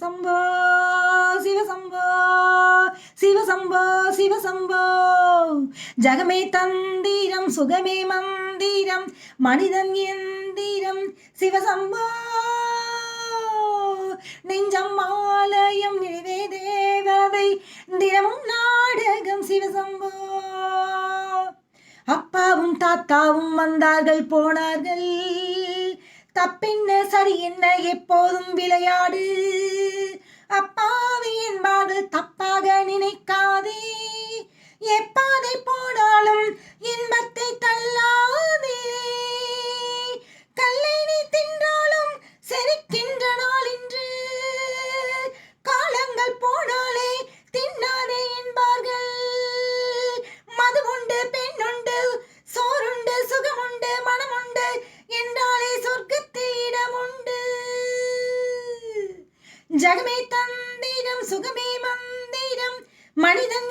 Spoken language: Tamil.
சம்போ சிவசம்போ சிவசம்போ சிவசம்போ ஜகமே தந்திரம் சுகமே மந்திரம் மனிதன் எந்திரம் சிவசம்போ நெஞ்சம் ஆலயம் நினைவே தேவதை தினமும் நாடகம் சிவசம்போ அப்பாவும் தாத்தாவும் வந்தார்கள் போனார்கள். தப்பென்ன சரி என்ன எப்போதும் விளையாடு. ஜகமே தந்திரம் சுகமே மந்திரம் மனிதன்